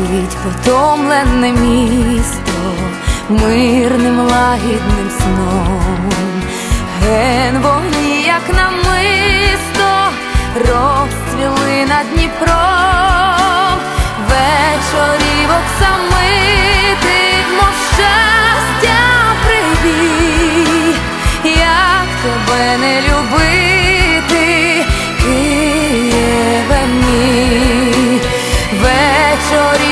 Спить потомлене місто мирним лагідним сном, ген вогні, як намисто, розцвіли над Дніпром, вечорів оксамитих, мов щастя прибій, як тебе не любити, Києве мій. Вечорів